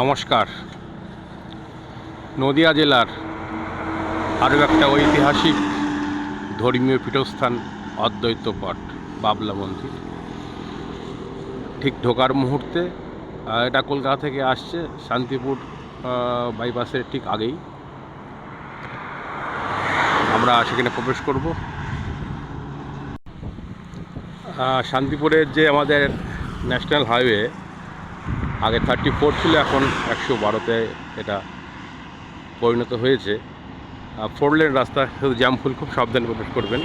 নমস্কার। নদিয়া জেলার আরও একটা ঐতিহাসিক ধর্মীয় পীঠস্থান অদ্বৈত পট, বাবলা মন্দির। ঠিক ঢোকার মুহূর্তে এটা কলকাতা থেকে আসছে শান্তিপুর বাইপাসের ঠিক আগেই। আমরা সেখানে প্রবেশ করব। শান্তিপুরের যে আমাদের ন্যাশনাল হাইওয়ে আগে থার্টি ফোর ছিল, এখন একশো বারোতে এটা পরিণত হয়েছে। ফোর লেন রাস্তা, শুধু জ্যাম ফুল খুব সাবধানে প্রবেশ করবেন।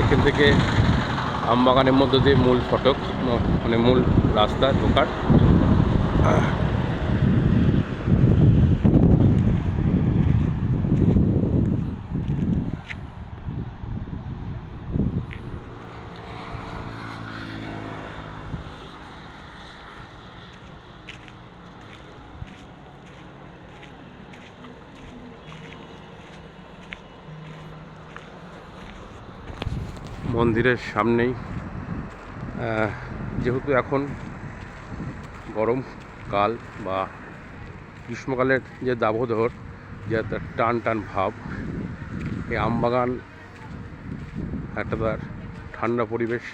এখান থেকে আমবাগানের মধ্য দিয়ে মূল ফটক মানে মূল রাস্তা ঢোকার। মন্দিরের সামনেই। যেহেতু এখন গরম কাল বা গ্রীষ্মকালের যে দাবদহর যে একটা টান টান ভাব, এই আমবাগান একটা তার ঠান্ডা পরিবেশ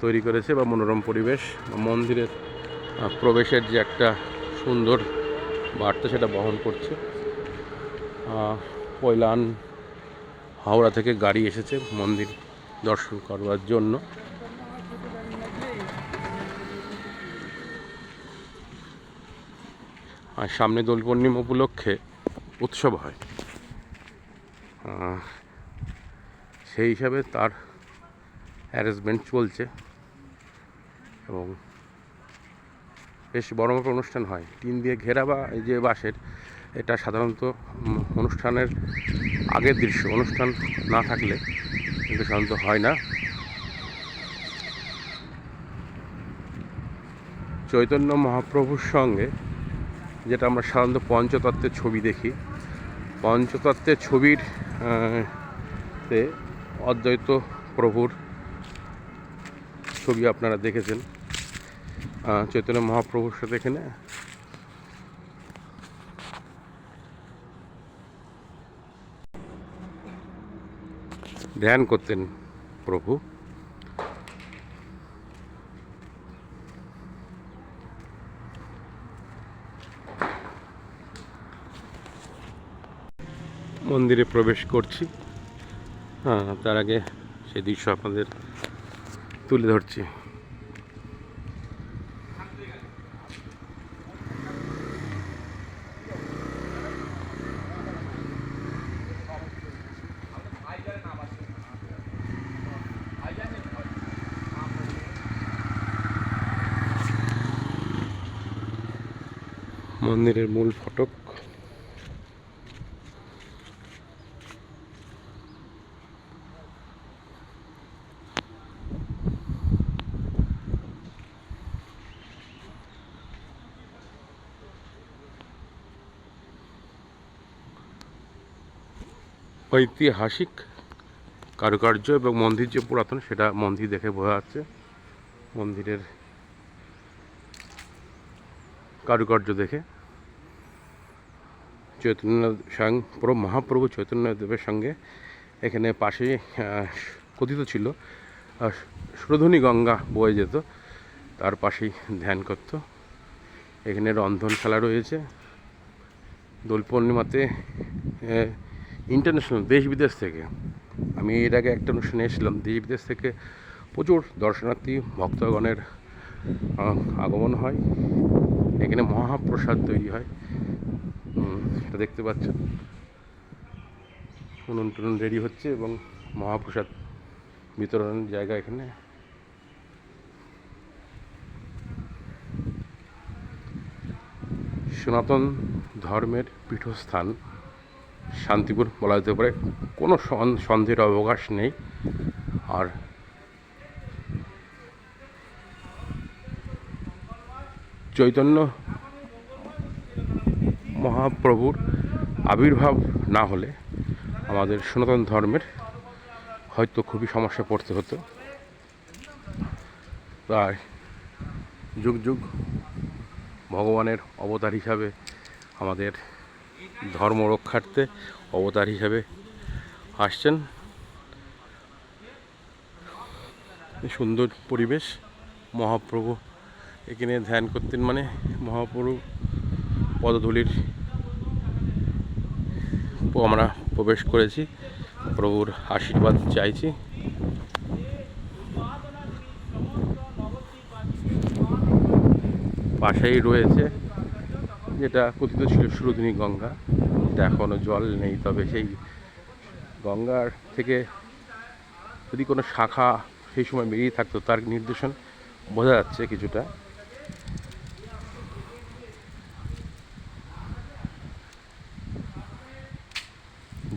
তৈরি করেছে বা মনোরম পরিবেশ মন্দিরের প্রবেশের যে একটা সুন্দর বার্তা সেটা বহন করছে। পয়লান হাওড়া থেকে গাড়ি এসেছে মন্দির দর্শন করবার জন্য। আর সামনে দোল পূর্ণিমা উপলক্ষে উৎসব হয়। সেই হিসাবে তার অ্যারেঞ্জমেন্ট চলছে এবং বেশ বড় মতো অনুষ্ঠান হয়। টিন দিয়ে ঘেরা বা এই যে বাসের এটা সাধারণত অনুষ্ঠানের আগের দৃশ্য। অনুষ্ঠান না থাকলে কিন্তু সাধারণত হয় না। চৈতন্য মহাপ্রভুর সঙ্গে যেটা আমরা সাধারণত পঞ্চতত্ত্বের ছবি দেখি। পঞ্চতত্ত্বের ছবির তে অদ্বৈত প্রভুর ছবি আপনারা দেখেছেন। চৈতন্য মহাপ্রভুর সাথে এখানে ধ্যান করতেন প্রভু। মন্দিরে প্রবেশ করছি। হ্যাঁ তার আগে সেই দৃশ্য আপনাদের তুলে ধরছি। মন্দিরের মূল ফটক। ঐতিহাসিক কারুকার্য এবং মন্দির যে পুরাতন, সেটা মন্দির দেখে বোঝা যাচ্ছে। মন্দিরের কারুকার্য দেখে। চৈতন্য স্বয়ং প্রভু, মহাপ্রভু চৈতন্য দেবের সঙ্গে এখানে পাশে কথিত ছিল। সুরধনী গঙ্গা বয়ে যেত, তার পাশেই ধ্যান করত। এখানে রন্ধনশালা রয়েছে। দোল পূর্ণিমাতে ইন্টারন্যাশনাল দেশ বিদেশ থেকে। আমি এর আগে একটা অনুষ্ঠানে এসেছিলাম। দেশ বিদেশ থেকে প্রচুর দর্শনার্থী, ভক্তগণের আগমন হয়। এখানে মহাপ্রসাদ তৈরি হয়। সেটা দেখতে পাচ্ছেন। উনুন টুনুন রেডি হচ্ছে এবং মহাপ্রসাদ বিতরণের জায়গা এখানে। সনাতন ধর্মের পীঠস্থান শান্তিপুর বলা যেতে পারে। কোনো সন- সন্দেহের অবকাশ নেই। আর চৈতন্য মহাপ্রভুর আবির্ভাব না হলে আমাদের সনাতন ধর্মের হয়তো খুবই সমস্যা পড়তে হতো। তাই যুগ যুগ ভগবানের অবতার হিসাবে আমাদের ধর্ম রক্ষার্থে অবতার হিসাবে আসছেন। সুন্দর পরিবেশ, মহাপ্রভু এখানে ধ্যান করতেন মানে মহাপ্রভু পদধূলির আমরা প্রবেশ করেছি। প্রভুর আশীর্বাদ চাইছি। পাশেই রয়েছে, যেটা কথিত ছিল সুরদিনী গঙ্গা। এটা এখনও জল নেই, তবে সেই গঙ্গার থেকে যদি কোনো শাখা সেই সময় বেরিয়ে থাকতো, তার নির্দেশন বোঝা যাচ্ছে কিছুটা।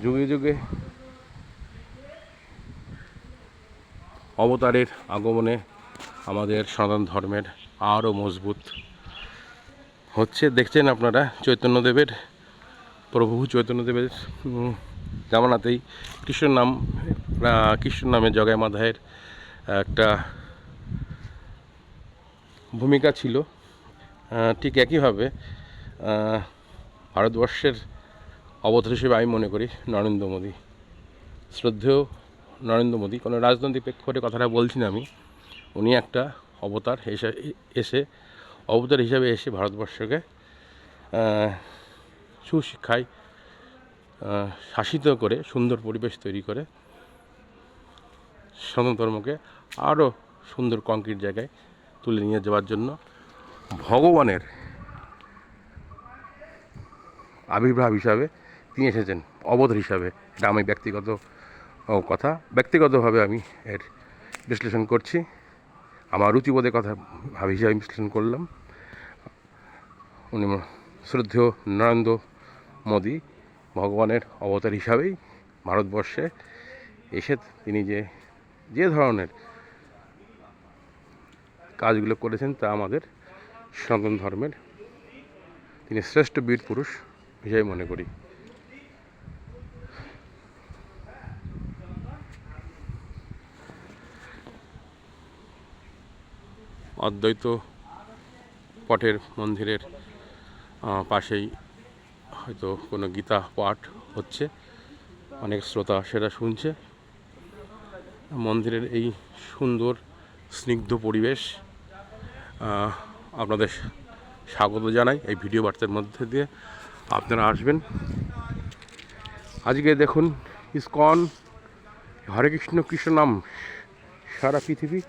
যুগে যুগে অবতারের আগমনে আমাদের সনাতন ধর্মের আরও মজবুত হচ্ছে। দেখছেন আপনারা চৈতন্যদেবের, প্রভু চৈতন্যদেবের জামানাতেই কৃষ্ণ নাম কৃষ্ণ নামে জগাই মাধায়ের একটা ভূমিকা ছিল। ঠিক একইভাবে ভারতবর্ষের অবতার হিসেবে আমি মনে করি নরেন্দ্র মোদী। শ্রদ্ধেয় নরেন্দ্র মোদী। কোনো রাজনৈতিক প্রেক্ষাপটে কথাটা বলছি না আমি। উনি একটা অবতার এসে এসে, অবতার হিসাবে এসে ভারতবর্ষকে সুশিক্ষায় শাসিত করে, সুন্দর পরিবেশ তৈরি করে সনাতন ধর্মকে আরও সুন্দর কংক্রিট জায়গায় তুলে নিয়ে যাওয়ার জন্য ভগবানের আবির্ভাব হিসাবে তিনি এসেছেন অবতার হিসাবে। এটা আমি ব্যক্তিগত কথা। ব্যক্তিগতভাবে আমি এর বিশ্লেষণ করছি। আমার রুচিবোধের কথা ভাব হিসাবে বিশ্লেষণ করলাম। উনি শ্রদ্ধেয় নরেন্দ্র মোদী ভগবানের অবতার হিসাবেই ভারতবর্ষে এসে তিনি যে যে ধরনের কাজগুলো করেছেন তা আমাদের সনাতন ধর্মের তিনি শ্রেষ্ঠ বীর পুরুষ হিসাবে মনে করি। অদ্বৈত পটের মন্দিরের পাশেই হয়তো কোনো গীতা পাঠ হচ্ছে। অনেক শ্রোতা সেটা শুনছে। মন্দিরের এই সুন্দর স্নিগ্ধ পরিবেশ আপনাদের স্বাগত জানাই এই ভিডিও বার্তার মধ্যে দিয়ে। আপনারা আসবেন। আজকে দেখুন ইসকন, হরে কৃষ্ণ কৃষ্ণ নাম সারা পৃথিবী।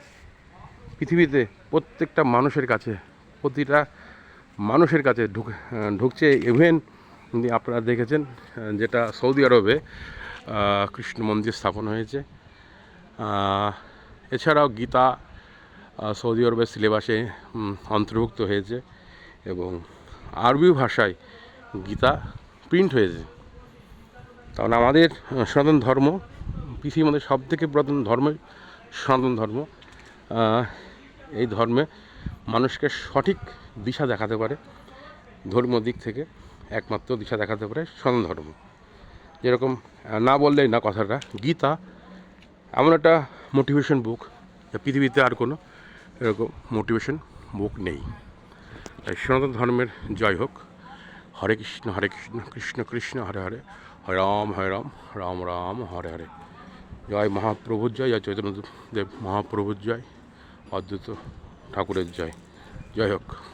পৃথিবীতে প্রত্যেকটা মানুষের কাছে, প্রতিটা মানুষের কাছে ঢুক, ঢুকছে ইভেন আপনারা দেখেছেন, যেটা সৌদি আরবে কৃষ্ণ মন্দির স্থাপন হয়েছে। এছাড়াও গীতা সৌদি আরবের সিলেবাসে অন্তর্ভুক্ত হয়েছে এবং আরবি ভাষায় গীতা প্রিন্ট হয়েছে। কারণ আমাদের সনাতন ধর্ম, পৃথিবীর মধ্যে সব থেকে পুরাতন ধর্মই সনাতন ধর্ম। এই ধর্মে মানুষকে সঠিক দিশা দেখাতে পারে, ধর্মীয় দিক থেকে একমাত্র দিশা দেখাতে পারে সনাতন ধর্ম। যেরকম না বললেই না কথাটা, গীতা এমন একটা মোটিভেশন বুক পৃথিবীতে আর কোনো এরকম মোটিভেশন বুক নেই। তাই সনাতন ধর্মের জয় হোক। হরে কৃষ্ণ হরে কৃষ্ণ কৃষ্ণ কৃষ্ণ, হরে হরে হরে রাম হরে রাম রাম রাম, হরে হরে। জয় মহাপ্রভুর জয় জয় চৈতন্য দেব মহাপ্রভুর জয়। অদ্বৈত ঠাকুরের জয়। জয় হোক।